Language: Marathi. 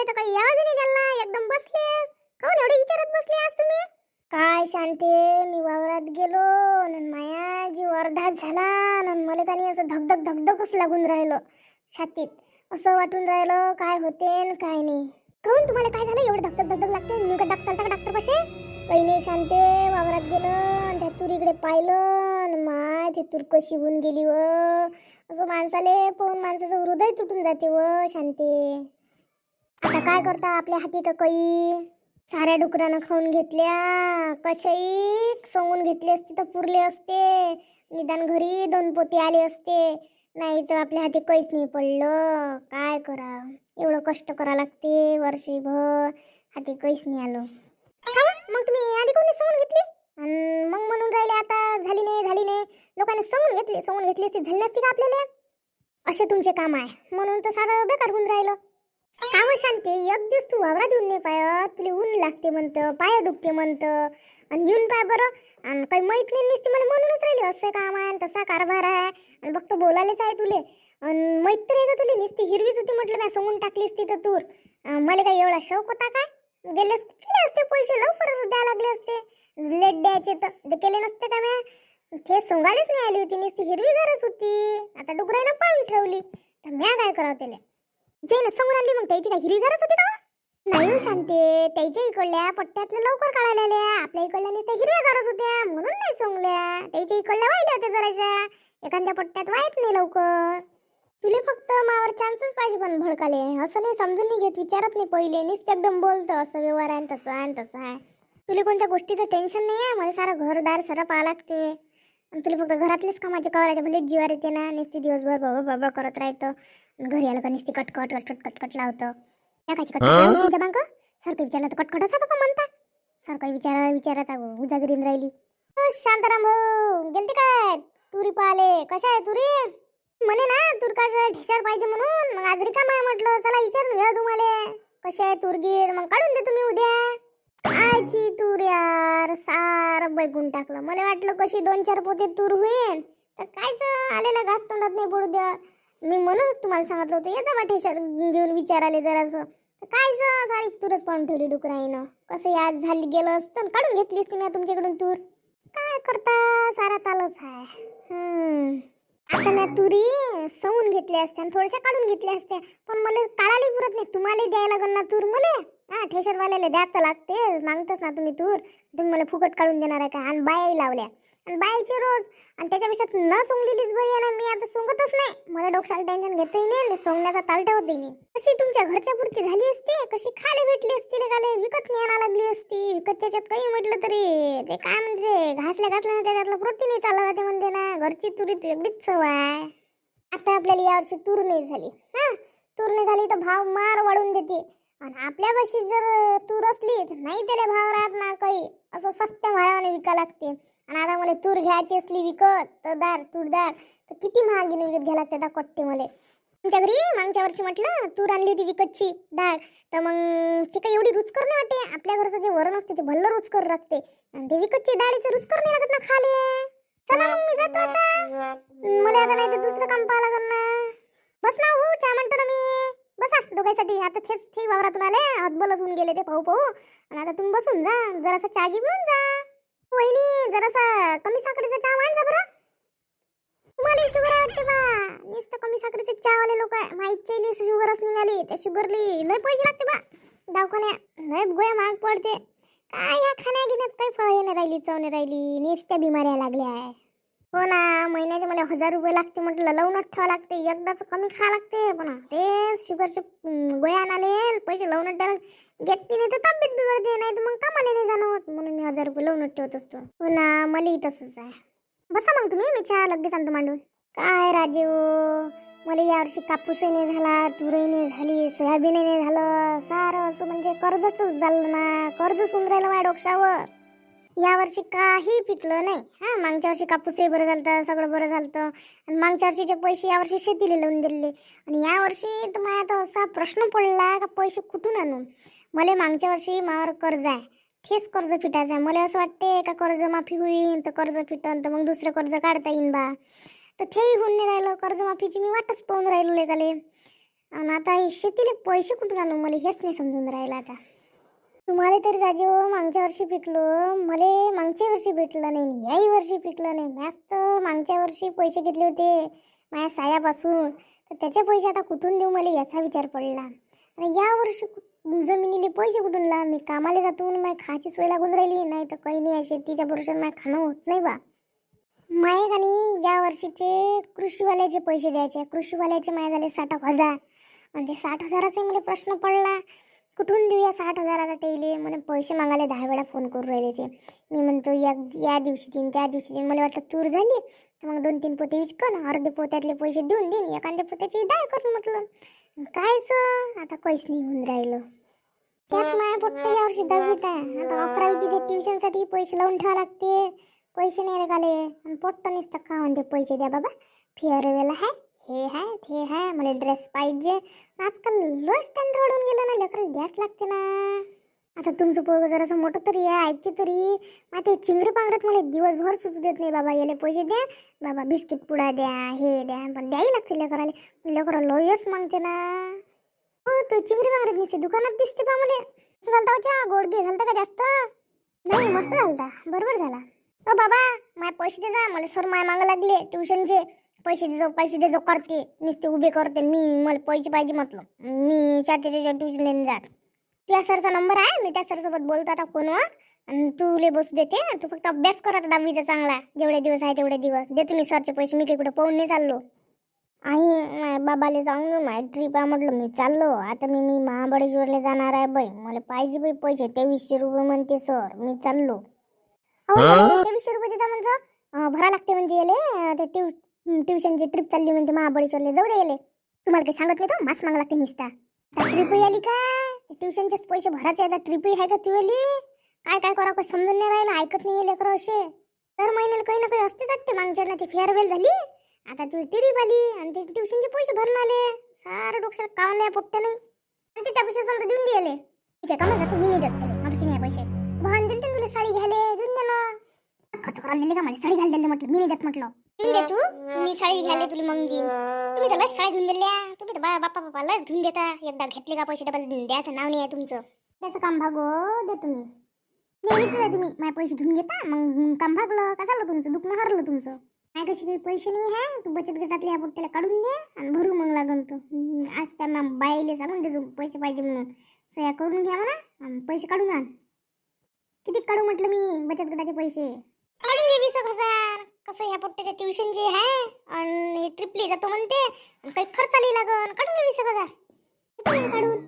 आले तर काही आवाज नाही द्याला एकदम बसले. काऊन एवढे विचारत बसले आज तुम्ही? काय शांते मी वावरात गेलो न माया जीव अर्धाच झाला आणि मला काही असं धगधग धगधगच लागून राहिलं छातीत. असं वाटून राहिलं काय होते न काय नाही. काऊन तुम्हाला काय झालं? एवढं धगधग धगधग लागते? निघत डाक चालता का डॉक्टर पाशे काही नाही शांते वावरात गेलं आणि त्या तुरीकडे पाहिलं न माय ती तूर कशी होऊन गेली व. असं माणसाले पाहून माणसाचं हृदय तुटून जाते व शांते. आता काय करता आपल्या हाती का काही साऱ्या डुकरानं खाऊन घेतल्या. कशाही सोंगून घेतली असते तर पुरले असते. निदान घरी दोन पोते आले असते. नाही तर आपल्या हाती काहीच नाही पडलं. काय करा एवढं कष्ट करा लागते वर्षभर. हाती काहीच नाही आलं. का? मग तुम्ही आधी कोणी सोंगून घेतली? आणि मग म्हणून राहिले आता झाली नाही झाली नाही. लोकांनी सोंगून घेतली सोंगून घेतली असती झाली नसती का आपल्याला? असे तुमचे काम आहे. म्हणून तर सारं बेकार होऊन राहिलं. का बरं शांती एक दिवस तू वावरात येऊन नाही पाय तुला ऊन लागते म्हणतं पाय दुखते म्हणतं. आणि येऊन पाय बरं. आणि काही माहीत नाही नसते मला म्हणूनच राहिले असं काम आहे आणि तसा कारभार आहे. आणि फक्त बोलायलाच आहे तुले. आणि माहीत तर आहे का तुले नुसती हिरवीच होती म्हटलं मी सांगून टाकली असती तर तूर. मला काही एवढा शौक होता काय? गेले असते केले असते पैसे लवकर द्यायला लागले असते. लेट द्यायचे तर ते केले नसते का म्या? ते सोंगायलाच नाही आली होती नुसती हिरवी गरज होती. आता डुकराईनं पाळून ठेवली. तर म्या काय करावं त्याला? जैन समोर आली मग त्याची काय हिरवीगारच होती का नाही शांते त्याच्या इकडल्या पट्ट्यातल्या लवकर काढायला आल्या आपल्या इकडल्या नुसत्या हिरव्या गरज होत्या. म्हणून नाही सोंगल्या. त्याच्या इकडल्या वाहिल्या होत्या जराशा. एखाद्या पट्ट्यात वाहत नाही लवकर. तुले फक्त मावर चान्सच पाहिजे पण भडकाले. असं नाही समजून नाही घेत विचारत नाही पहिले. नुसतं एकदम बोलतं असं व्यवहार आहे आणि तसं आहे आणि तसं आहे. तुला कोणत्या गोष्टीचं टेन्शन नाही आहे मला सारं घरदार सारं पाहा लागते. तुला फक्त घरातलेच कामाचे कवरायचे भले जीवार येते ना नुसती दिवसभर बळबळ बळबळ करत राहतं. घरी आलं का नुसती कटकट कटकट कटकट लावतं. या कायची कटकट लावली तुमच्या बांक सारखं विचारलं तर कटकटच आहे बाबा म्हणता. सारखं विचारा विचाराचा उजागरीन राहिली. शांताराम भाऊ गेलते काय? तुरी पाले कशा आहे तुरी? म्हणे ना तूर का ठेशार पाहिजे म्हणून. मग आज रिकाम आहे म्हटलं चला विचारून घ्या तुम्हाला. कसे आहे तुरगीर मग काढून दे तुम्ही उद्या. आजी तूर यार सार बैगून टाकलं. मला वाटलं कशी दोन चार पोते तूर होईल तर कायच आलेला घास तोंडात नाही पडू द्या. मी म्हणूनच तुम्हाला सांगितलं होतं याचा वाटेशर घेऊन विचाराले जरासं. तर कायच सारी तूरच पाहून ठेवली डुकराईनं. कसं याद झाली गेलं असतं काढून घेतली असती मी तुमच्याकडून तूर. काय करता सारा तालच आहे आता ना तुरी सवून घेतल्या असत्या आणि थोड्याशा काढून घेतल्या असत्या. पण मला काढायला पुरत नाही. तुम्हाला द्यायला लागल ना तूर मला? हा ठेशरवाल्याला द्या तर लागते. मागतच ना तुम्ही तूर. तुम्ही मला फुकट काढून देणार आहे का आणि बायाही लावल्या. बायचे रोज. आणि त्याच्यापेक्षा न सोंगलेलीच बरी आहे ना मी आता सोंगतच नाही. मला डोक्याला टेन्शन घेतही नाही आणि सोंगण्याचा ताल ठेवतही नाही. कशी तुमच्या घरच्या पुरती झाली असती? कशी खाली भेटली असती रे खाले विकत न्यायला लागली असती. विकतच्या त्याच्यात काही म्हटलं तरी. ते काय म्हणते? घासल्या घासल्या ना त्याच्यातलं प्रोटीन चालला जाते म्हणते ना. घरची तुरीत वेगळीच चव आहे. आता आपल्याला यावर्षी तूर नाही झाली. हा? तूर नाही झाली तर भाव मार वाढून देते. आणि आपल्यापाशी जर तूर असली तर नाही त्याला भाव राहत ना काही. असं स्वस्त भावाने विका लागते. आणि आता मला तूर घ्यायची असली विकत तर दार तूरदार तर किती महागीने विकत घ्यायला लागते आता कट्टे मला. तुमच्या घरी मागच्या वर्षी म्हटलं तूर आणली होती विकतची डाळ तर मग ती काही एवढी रुचकर नाही वाटते. आपल्या घरचं जे वरण असते ते भल्लं रुचकर लागते आणि ते विकतची डाळीचं रुचकर नाही लागत ना खाले. चला मग मी जातो आता. मला आता नाही तर दुसरं काम पाहायला लागणार ना. बस ना हो चहा म्हणतो ना मी. बसा दोघांसाठी. आता थेच ठीक वावरातून आले हतबलच होऊन गेले ते पाहू पाहू. आणि आता तुम्ही बसून जा जरासा चहा घेऊन जा. वहिनी जरासा कमी साखरेचा चहा मांड जा बरं. मला शुगर वाटते बा. नुसतं कमी साखरेचे चहावाले लोक आहे. माहीतचे शुगरच निघाली. त्या शुगरली लय पैसे लागते बा. दवाखान्यात लय गोया महाग पडते. काय या खाण्या घेण्यात काही फळ नाही राहिली चव नाही राहिली. नुसत्या बिमाऱ्या लागल्या. आहे हो ना महिन्याचे मला हजार रुपये लागते म्हटलं लवणच ठेवा लागते. एकदाच कमी खा लागते पण ते शुगरचे गोळ्या आणाले पैसे लवणच ठेवायला घेतली नाही तर तब्येत बिघडते नाही तर मग कामाला नाही जाणं होत म्हणून मी हजार रुपये लवणच ठेवत असतो. हो ना मलाही तसंच आहे. बसा मग तुम्ही मी चहा लगेच आणतो मांडून. काय राजीव मला यावर्षी कापूसही नाही झाला तुरही नाही झाली सोयाबीनही नाही झालं. सारं असं म्हणजे कर्जच झालं ना कर्जच सुंदरायला राहिलं माझ्या डोक्यावर. यावर्षी काही पिकलं नाही. हा मागच्या वर्षी कापूसही बरं झालं सगळं बरं झालं आणि मागच्या वर्षीचे पैसे यावर्षी शेतीला लावून दिले. आणि यावर्षी तर मला आता असा प्रश्न पडला का पैसे कुठून आणू? मला मागच्या वर्षी मावर कर्ज आहे. तेच कर्ज फिटायचं आहे. मला असं वाटते का कर्ज माफी होईल तर कर्ज फिटन तर मग दुसरं कर्ज काढता येईन बा. तर तेही होऊन नाही राहिलं. कर्जमाफीची मी वाटच पाहून राहिलो लेकाले आणि आता हे शेतीले पैसे कुठून आणू? मला हेच नाही समजून राहिलं आता. तुम्हाला तरी राजीव मागच्या वर्षी पिकलो. मले मागच्या वर्षी भेटलं नाही याही वर्षी पिकलं नाही. मस्त मागच्या वर्षी पैसे घेतले होते माझ्या सायापासून. तर त्याचे पैसे आता कुठून देऊ मला याचा विचार पडला. आणि या वर्षी जमिनीले पैसे कुठून ला मी कामाला जातो म्हणून माझी खायची सोय लागून राहिली. नाही तर काही नाही शेतीच्या भरोशात माझं खाणं होत नाही बा. माहीत आणि या वर्षीचे कृषीवाल्याचे पैसे द्यायचे. कृषीवाल्याचे माझ्या झाले साठ एक हजार. आणि ते साठ हजाराचा मला प्रश्न पडला. कुठून देऊया साठ हजाराचा आता त्याले म्हणे पैसे मागायला दहा वेळा फोन करून राहिले ते. मी म्हणतो या या दिवशी देईन त्या दिवशी देईन मला वाटलं तूर झाली. तर मग दोन तीन पोते विचकन अर्धे पोत्यातले पैसे देऊन देईन. एखाद्या पोत्याची दाय करून म्हटलं. कायच आता काहीच नाही होऊन राहिलं. त्यात माया पोट्ट यावर्षी दहावीत आहे. आता अकरावीची ते ट्युशनसाठी पैसे लावून ठेवा लागते. पैसे नाही गाले आणि पोट्ट नसतं का म्हणते पैसे द्या बाबा. फेअरवेल आहे. हे हाय ते हाय मला ड्रेस पाहिजे. आजकाल लो स्टँडर्ड होऊन गेलं ना लेकरं द्यास लागते ना. आता तुमचं पोरग जरासं मोठं तरी आहे ऐकते तरी. मग ते चिंगरी पांगरत मला दिवसभर सुचू देत नाही बाबा याले पैसे द्या. बाबा बिस्किट पुडा द्या हे द्या पण द्याही लागते लेकराले. लेकरं लोयच मागते ना. हो तू चिंगरी पांगरत नसते दुकानात दिसते बा मला. झालता होच्या गोडगे झालता का जास्त? नाही मस्त झालता बरोबर झाला. ओ बाबा माय पैसे दे जा मला सर माय मागं लागले ट्युशनचे पैसे दे जाऊ पैसे दे जाऊ करते. नुसते उभे करते. मी मला पैसे पाहिजे म्हटलं. मी चाटीच्या ट्युशन जात. त्या सरचा नंबर आहे. मी त्या सरसोबत बोलतो आता फोनवर. आणि तुले बसू देते. तू फक्त अभ्यास कर आता दहावीचा चांगला. जेवढे दिवस आहे तेवढे दिवस. दे तुम्ही सरचे पैसे. मी काही कुठे पाहून नाही चाललो. आई बाबाले जाऊन माय ट्रिप आहे म्हटलं. मी चाललो. आता मी मी महाबळेश्वरला जाणार आहे बाई. मला पाहिजे बाई पैसे. तेवीसशे रुपये म्हणते सर. मी चाललो. तेवीसशे रुपये देता म्हणतो भरा लागते म्हणते याले. ते ट्यू ट्युशनची ट्रिप चालली म्हणते महाबळेश्वरला. जाऊ दे तुम्हाला काही सांगत नाही तो? मास मागा लागते निसता. ट्रिप आली का? ट्युशनचेच पैसे भरायचे आता ट्रिप आहे का तू आली? काय काय करा काही समजून नाही राहिलं. ऐकत नाही लेकर असे. दर महिन्याला काही ना काही असतेच वाटते मागच्या ना ती फेअरवेल झाली. आता तू ट्रिप आली आणि ते ट्युशनचे पैसे भरून आले. सारं डोक्यात काम नाही पोट्ट नाही. आणि ते त्या पैसे समजा देऊन दिले ठीक आहे का माझा तुम्ही नाही देत त्याला. नाही पैसे. भान दिले तुला साडी घ्याले देऊन दे ना. खर्च करायला दिली का मला साडी घाल दिले म्हटलं. मी नाही देत म्हटलं. घेऊन दे तू. मी साडी घ्यायला तुला मग देईन तुम्ही तर लस साडी घेऊन दिल्या. तुम्ही तर बा बाप्पा बाप्पा लस घेऊन देता. एकदा घेतले का पैसे डबल द्यायचं नाव नाही आहे तुमचं. त्याचं काम भागो दे तुम्ही. नेहमीच आहे तुम्ही. माझे पैसे घेऊन घेता मग काम भागलं. का झालं तुमचं? दुखणं हरलं तुमचं. काय कशी काही पैसे नाही आहे. तू बचत गटातले ह्या पोट्याला काढून दे आणि भरू मग लागून तू. आज त्यांना बाईले सांगून दे पैसे पाहिजे म्हणून. सह्या करून घ्या म्हणा आणि पैसे काढून आण. किती काढू म्हटलं मी? बचत गटाचे पैसे. काढून घे वीस हजार. कसं ह्या पोट्ट्याच्या ट्युशन जे आहे आणि ट्रिपली जातो म्हणते आणि काही खर्च आली लागन. काढून वीस हजार काढून?